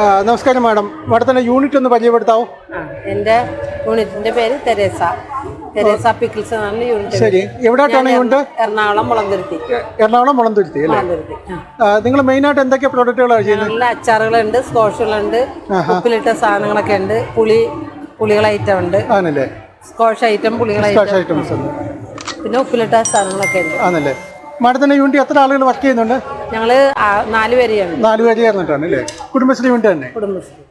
നമസ്കാരം മാഡം. മാഡത്തിന്റെ യൂണിറ്റ് ഒന്ന് പരിചയപ്പെടുത്താവോ? എന്റെ യൂണിറ്റിന്റെ പേര് തെരേസ. തെരേസ പിക്കിൾസ് എന്നാണ് യൂണിറ്റ് ശരി. എവിടെയായിട്ടാണ് യൂണിറ്റ് എറണാകുളം മുളന്തുരുത്തി. എറണാകുളം മുളന്തുരുത്തി അല്ലേ. നിങ്ങൾ മെയിനായിട്ട് എന്തൊക്കെ പ്രോഡക്റ്റുകളാണ് ചെയ്യുന്നത്? നല്ല അച്ചാറുകളുണ്ട് സ്കോഷുകളുണ്ട് ഉപ്പിലിട്ട സാധനങ്ങളൊക്കെ ഉണ്ട് പുളി പുളികൾ ഐറ്റം ഉണ്ട്. ആണല്ലേ? സ്കോഷ് ഐറ്റം പുളികൾ ഐറ്റം ഐറ്റംസ് ഉണ്ട്. പിന്നെ ഉപ്പിലിട്ട സാധനങ്ങളൊക്കെ ഉണ്ട്. ആണല്ലേ? മാഡത്തിന്റെ യൂണിറ്റ് എത്ര ആളുകൾ വർക്ക് ചെയ്യുന്നുണ്ട്? ഞങ്ങൾ നാല് പേരെയാണ് നാല് പേര് ചേർന്നിട്ടാണ് അല്ലേ? കുടുംബശ്രീ യൂണിറ്റ് തന്നെ. കുടുംബശ്രീ.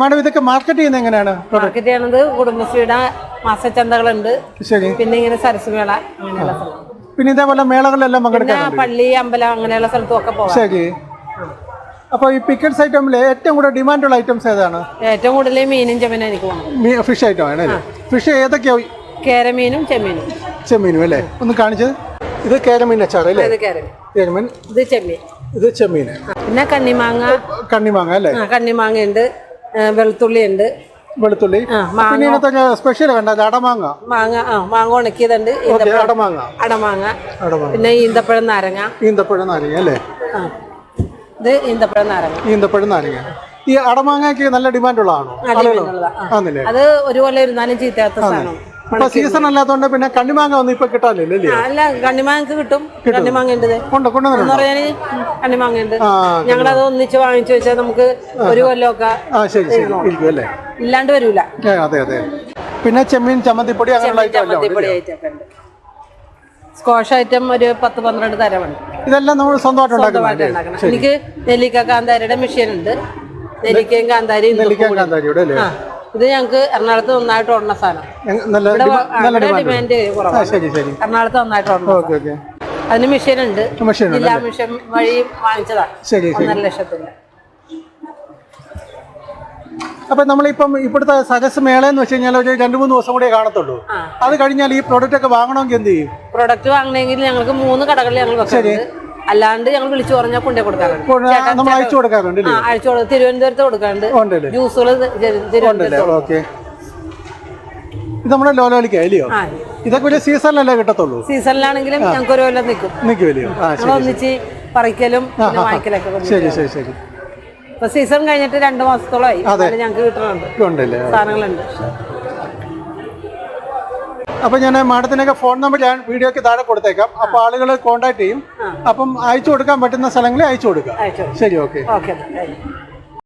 മാഡം ഇതൊക്കെ മാർക്കറ്റ് ചെയ്യുന്നത് എങ്ങനെയാണ്? മാർക്കറ്റ് ചെയ്യണത് കുടുംബശ്രീയുടെ മാസച്ചന്തകളുണ്ട്. ശരി. പിന്നെ ഇങ്ങനെ സരസ്മേള അങ്ങനെയുള്ള സ്ഥലം. പിന്നെ ഇതേപോലെ മേളകളിലെല്ലാം പങ്കെടുക്കാം പള്ളി അമ്പലം അങ്ങനെയുള്ള സ്ഥലത്തും ഒക്കെ പോകാം ശരി. അപ്പോൾ ഈ പിക്കറ്റ്സ് ഐറ്റമിൽ ഏറ്റവും കൂടുതൽ ഡിമാൻഡുള്ള ഐറ്റംസ് ഏതാണ്? ഏറ്റവും കൂടുതൽ മീനും ചെമ്മീനും എനിക്ക് വേണം. ഫിഷ് ഐറ്റം ആണ് ഫിഷ് ഏതൊക്കെയാ? കേരമീനും ചെമ്മീനും. ചെമ്മീനും അല്ലേ? ഒന്ന് കാണിച്ചത്. ഇത് കേരമീൻ അച്ചാർ അല്ലേ ഇത് കേരമീൻ. കേരമീൻ. ഇത് ചെമ്മീൻ. ഇത് ചെമ്മീൻ പിന്നെ കണ്ണിമാങ്ങ. കണ്ണിമാങ്ങ അല്ലേ? കണ്ണിമാങ്ങ ഉണ്ട് വെളുത്തുള്ളി. ഉണ്ട് വെളുത്തുള്ളി പിന്നെ ഇതിനകത്തൊക്കെ സ്പെഷ്യൽ കണ്ടത് അടമാങ്ങ. മാങ്ങ ആ മാങ്ങ ഉണക്കിയതുണ്ട്. അടമാങ്ങ. അടമാങ്ങ. പിന്നെ ഈന്തപ്പഴം നാരങ്ങ. ഈന്തപ്പഴം നാരങ്ങ അല്ലേ? ഇത് ഈന്തപ്പഴം നാരങ്ങ. ഈന്തപ്പഴം നാരങ്ങ. ഈ അടമാങ്ങയ്ക്ക് നല്ല ഡിമാൻഡ് ഉള്ളതാണോ? ആണല്ലേ? അത് ഒരു കൊല്ലം ഇരുന്നാലും ചീത്തയാത്ത സാധനം. സീസൺ അല്ലാത്തതുകൊണ്ട് പിന്നെ കണ്ണിമാങ്ങ ഒന്നും ഇപ്പൊ കിട്ടാനില്ല അല്ലേ കണ്ണിമാങ്ങക്ക് കിട്ടും. കണ്ണിമാങ്ങ ഉണ്ട് കണ്ണിമാങ്ങ ഉണ്ട് ഞങ്ങളത് ഒന്നിച്ച് വാങ്ങിച്ചു വെച്ചാൽ നമുക്ക് ഒരു കൊല്ലമൊക്കെ ഇല്ലാണ്ട് വരൂല. അതെ അതെ. പിന്നെ ചെമ്മീൻ ചമ്മന്തിപ്പൊടി അങ്ങനെയുള്ള ഐറ്റം ഒരു പത്ത് പന്ത്രണ്ട് തരമുണ്ട്. ഇതെല്ലാം നമ്മൾ സ്വന്തമായിട്ട് എനിക്ക് നെല്ലിക്ക കാന്താരിയുടെ മെഷീൻ ഉണ്ട്. നെല്ലിക്കയും കാന്താരിയും കാന്താരിയുടെ അല്ലേ? ഇത് ഞങ്ങൾക്ക് എറണാകുളത്ത് നന്നായിട്ട് ഓടുന്ന സാധനം. ഡിമാൻഡ് കുറവാണ്. ശരി ശരി. എറണാകുളത്ത് നന്നായിട്ട് അതിന് മെഷീൻ ഉണ്ട് ജില്ലാ മിഷൻ വഴി വാങ്ങിച്ചതാണ് നല്ല ലക്ഷത്തിൽ. ഒന്നര ലക്ഷത്തിന്റെ അപ്പൊ നമ്മളിപ്പം ഇപ്പോഴത്തെ സജസ് മേള എന്ന് വെച്ച് കഴിഞ്ഞാൽ ഒരു രണ്ടു മൂന്ന് ദിവസം കൂടെ കാണത്തുള്ളൂ. അത് കഴിഞ്ഞാൽ ഈ പ്രോഡക്റ്റ് ഒക്കെ വാങ്ങണമെങ്കിൽ എന്ത് ചെയ്യും? പ്രോഡക്റ്റ് വാങ്ങണമെങ്കിൽ ഞങ്ങൾക്ക് മൂന്ന് കടകളിൽ ഞങ്ങൾ വെക്കുന്നുണ്ട് അല്ലാണ്ട് ഞങ്ങൾ വിളിച്ചു പറഞ്ഞാൽ കൊണ്ടേ കൊടുക്കാറുണ്ട്. അയച്ചു കൊടുക്കാറുണ്ട് അയച്ചു കൊടുക്കും തിരുവനന്തപുരത്ത് കൊടുക്കാറുണ്ട്. ജ്യൂസുകൾ തിരുവനന്തപുരത്ത് ഇത് നമ്മുടെ ലോലോലിക്ക അല്ലയോ ഇതൊക്കെ വലിയ സീസണിലല്ലേ കിട്ടത്തുള്ളൂ? സീസണിലാണെങ്കിലും ഞങ്ങൾക്ക് ഒരു കൊല്ലം നിൽക്കും. നിൽക്കുമല്ലയോ ഒന്നിച്ച് പറിക്കലും വാങ്ങിക്കലൊക്കെ ശരി ശരി ശരി. ഇപ്പൊ സീസൺ കഴിഞ്ഞിട്ട് രണ്ട് മാസത്തോളമായി. ഞങ്ങൾക്ക് കിട്ടുന്നുണ്ട് സാധനങ്ങളുണ്ട്. അപ്പൊ ഞാൻ മാഡത്തിനൊക്കെ ഫോൺ നമ്പർ ഞാൻ വീഡിയോക്ക് താഴെ കൊടുത്തേക്കാം. അപ്പൊ ആളുകൾ കോൺടാക്ട് ചെയ്യും. അപ്പം അയച്ചു കൊടുക്കാൻ പറ്റുന്ന സ്ഥലങ്ങളിൽ അയച്ചു കൊടുക്കാം. ശരി ഓക്കെ ഓക്കെ